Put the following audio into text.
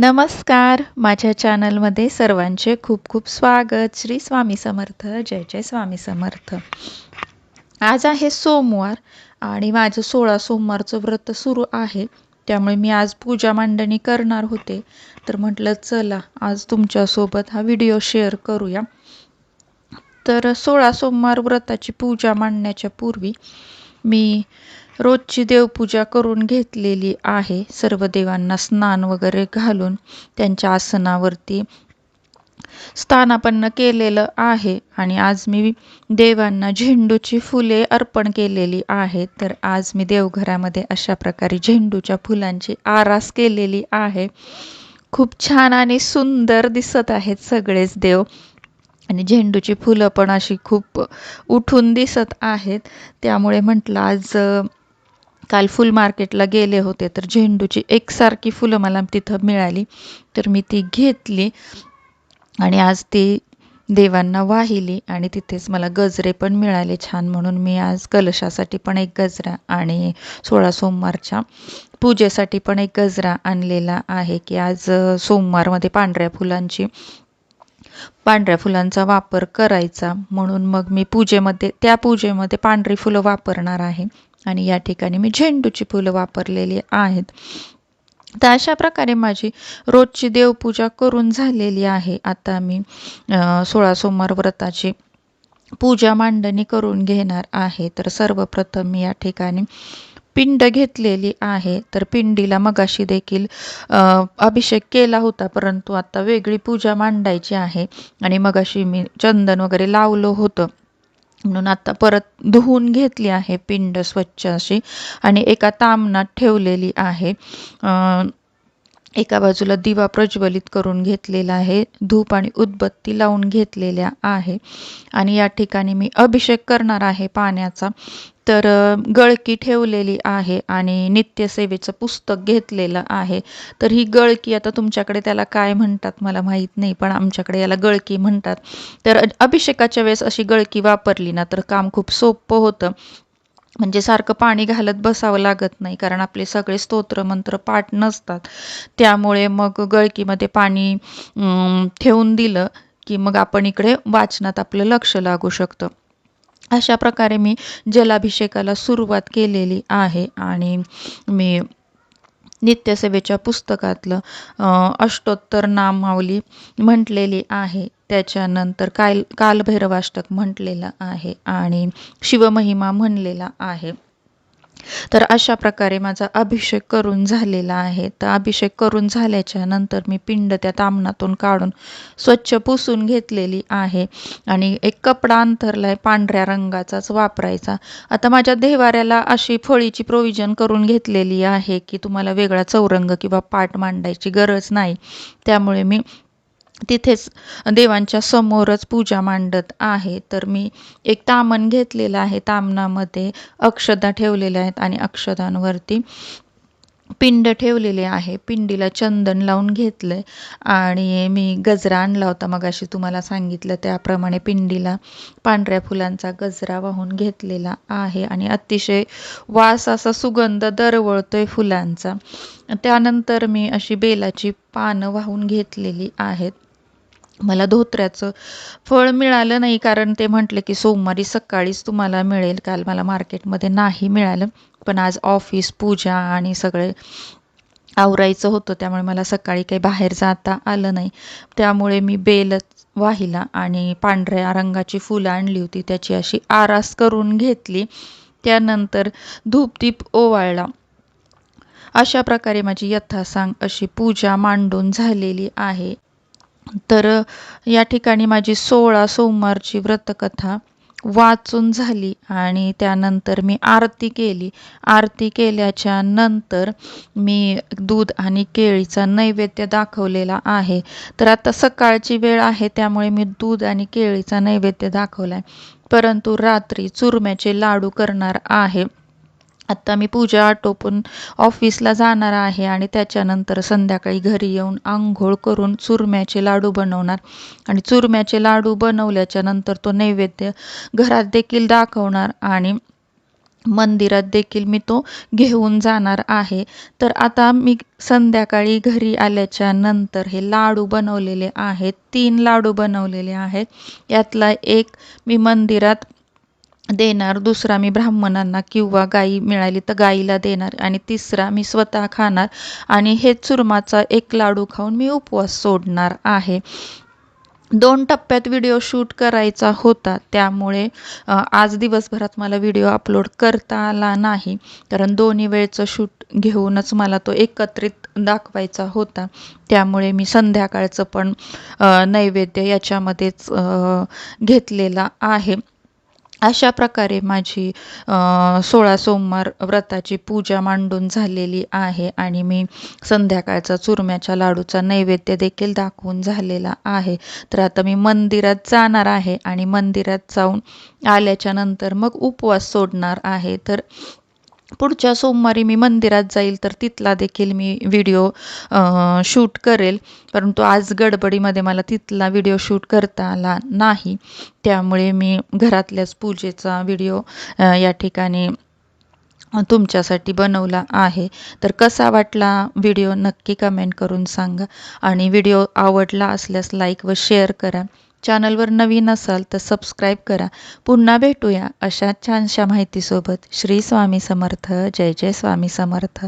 नमस्कार. माझ्या चॅनलमध्ये सर्वांचे खूप खूप स्वागत. श्री स्वामी समर्थ. जय जय स्वामी समर्थ. आज आहे सोमवार आणि माझं सोळा सोमवारचं व्रत सुरू आहे. त्यामुळे मी आज पूजा मांडणी करणार होते. तर म्हटलं चला आज तुमच्यासोबत हा व्हिडिओ शेअर करूया. तर सोळा सोमवार व्रताची पूजा मांडण्याच्या पूर्वी मी रोजची देवपूजा करून घेतलेली आहे. सर्व देवांना स्नान वगैरे घालून त्यांच्या आसनावरती स्थानापन्न केलेलं आहे. आणि आज मी देवांना झेंडूची फुले अर्पण केलेली आहेत तर आज मी देवघरामध्ये अशा प्रकारे झेंडूच्या फुलांची आरास केलेली आहे. खूप छान आणि सुंदर दिसत आहेत सगळेच देव. आणि झेंडूची फुलं पण अशी खूप उठून दिसत आहेत. त्यामुळे म्हटलं आज काल फुल मार्केटला गेले होते तर झेंडूची एकसारखी फुलं मला तिथं मिळाली. तर मी ती घेतली आणि आज ती देवांना वाहिली आणि तिथेच मला गजरे पण मिळाले छान म्हणून मी आज कलशासाठी पण एक गजरा आणि सोळा सोमवारच्या पूजेसाठी पण एक गजरा आणलेला आहे की आज सोमवारमध्ये पांढऱ्या फुलांची पांढऱ्या फुलांचा वापर करायचा. म्हणून मग मी पूजेमध्ये त्या पूजेमध्ये पांढरी फुलं वापरणार आहे. आणि या ठिकाणी मी झेंडूची फुलं वापरलेली आहेत. तर अशा प्रकारे माझी रोजची देवपूजा करून झालेली आहे. आता मी सोळा सोमवार व्रताची पूजा मांडणी करून घेणार आहे. तर सर्वप्रथम मी या ठिकाणी पिंड घेतलेली आहे. तर पिंडीला मगाशी देखील अभिषेक केला होता परंतु आता वेगळी पूजा मांडायची आहे. आणि मगाशी मी चंदन वगैरे लावलं होतं. म्हणून आता परत धुवून घेतली आहे पिंड स्वच्छ अशी. आणि एका तामनात ठेवलेली आहे. एका बाजूला दिवा प्रज्वलित करून घेतलेला आहे धूप आणि उदबत्ती लावून घेतलेल्या आहे. आणि या ठिकाणी मी अभिषेक करणार आहे पाण्याचा. तर गळकी ठेवलेली आहे आणि नित्यसेवेचं पुस्तक घेतलेलं आहे. तर ही गळकी आता तुमच्याकडे त्याला काय म्हणतात मला माहीत नाही पण आमच्याकडे याला गळकी म्हणतात. तर अभिषेकाच्या वेळेस अशी गळकी वापरली ना तर काम खूप सोपं होतं. म्हणजे सारखं पाणी घालत बसावं लागत नाही कारण आपले सगळे स्तोत्र मंत्र पाठ नसतात. त्यामुळे मग गळकीमध्ये पाणी ठेवून दिलं की मग आपण इकडे वाचनात आपलं लक्ष लागू शकतं. अशा प्रकारे मी जलाभिषेकाला सुरुवात केलेली आहे आणि मी नित्यसेवेच्या पुस्तकातलं अष्टोत्तर नामावली म्हटलेली आहे. त्याच्यानंतर काल कालभैरवाष्टक म्हटलेलं आहे आणि शिवमहिमा म्हणलेला आहे. तर अशा प्रकारे माझा अभिषेक करून झालेला आहे. तर अभिषेक करून झाल्याच्यानंतर मी पिंड त्या तामणातून काढून स्वच्छ पुसून घेतलेली आहे. आणि एक कपडा अंतरलाय पांढऱ्या रंगाचाच वापरायचा. आता माझ्या देवाऱ्याला अशी फळीची प्रोविजन करून घेतलेली आहे की तुम्हाला वेगळा चौरंग किंवा पाट मांडायची गरज नाही. त्यामुळे मी तिथेच देवांच्या समोरच पूजा मांडत आहे. तर मी एक तामन घेतलेलं आहे. तामनामध्ये अक्षदा ठेवलेल्या आहेत आणि अक्षदांवरती पिंड ठेवलेले आहे. पिंडीला चंदन लावून घेतलंय आणि मी गजरा आणला होता. मगाशी तुम्हाला सांगितलं त्याप्रमाणे पिंडीला पांढऱ्या फुलांचा गजरा वाहून घेतलेला आहे आणि अतिशय वास असा सुगंध दरवळतोय फुलांचा. त्यानंतर मी अशी बेलाची पानं वाहून घेतलेली आहेत. मला धोत्र्याचं फळ मिळालं नाही कारण ते म्हटलं की सोमवारी सकाळीच तुम्हाला मिळेल. काल मला मार्केटमध्ये नाही मिळालं. पण आज ऑफिस पूजा आणि सगळे आवरायचं होतं. त्यामुळे मला सकाळी काही बाहेर जाता आलं नाही. त्यामुळे मी बेलच वाहिला आणि पांढऱ्या रंगाची फुलं आणली होती. त्याची अशी आरास करून घेतली. त्यानंतर धूपदीप ओवाळला. अशा प्रकारे माझी यथासांग अशी पूजा मांडून झालेली आहे. तर या ठिकाणी माझी सोळा सोमवारची व्रतकथा वाचून झाली आणि त्यानंतर मी आरती केली. आरती केल्याच्यानंतर मी दूध आणि केळीचा नैवेद्य दाखवलेला आहे. तर आता सकाळची वेळ आहे त्यामुळे मी दूध आणि केळीचा नैवेद्य दाखवला आहे परंतु रात्री चुरम्याचे लाडू करणार आहे. आत्ता मी पूजा आटोपून ऑफिसला जाणार आहे आणि त्याच्यानंतर संध्याकाळी घरी येऊन आंघोळ करून चुरम्याचे लाडू बनवणार. आणि चुरम्याचे लाडू बनवल्याच्या नंतर तो नैवेद्य घरात देखील दाखवणार आणि मंदिरात देखील मी तो घेऊन जाणार आहे. तर आता मी संध्याकाळी घरी आल्याच्यानंतर हे लाडू बनवलेले आहेत. तीन लाडू बनवलेले आहेत. यातला एक मी मंदिरात देणार दुसरा मी ब्राह्मणांना किंवा गाई मिळाली तर गाईला देणार आणि तिसरा मी स्वतः खाणार आणि हे चुरमाचा एक लाडू खाऊन मी उपवास सोडणार आहे. दोन टप्प्यात व्हिडिओ शूट करायचा होता त्यामुळे आज दिवसभरात मला व्हिडिओ अपलोड करता आला नाही कारण दोन्ही वेळचं शूट घेऊनच मला तो एकत्रित दाखवायचा होता. त्यामुळे मी संध्याकाळचं पण नैवेद्य याच्यामध्येच घेतलेला आहे. अशा प्रकारे माझी सोळा सोमवार व्रताची पूजा मांडून झालेली आहे आणि मी संध्याकाळचा चुरम्याच्या लाडूचा नैवेद्य देखील दाखवून झालेला आहे. तर आता मी मंदिरात जाणार आहे आणि मंदिरात जाऊन आल्याच्यानंतर मग उपवास सोडणार आहे. तर पुढच्या सोमवारी मी मंदिरात जाईल तर तिथला देखील मी व्हिडिओ शूट करेल. परंतु आज गडबडीमध्ये मला तिथला व्हिडिओ शूट करता आला नाही. त्यामुळे मी घरातल्याच पूजेचा व्हिडिओ या ठिकाणी तुमच्यासाठी बनवला आहे. तर कसा वाटला व्हिडिओ नक्की कमेंट करून सांगा. आणि व्हिडिओ आवडला असल्यास लाईक व शेअर करा. चॅनलवर नवीन असाल तर सबस्क्राईब करा. पुन्हा भेटूया अशा छानशा माहितीसोबत. श्री स्वामी समर्थ. जय जय स्वामी समर्थ.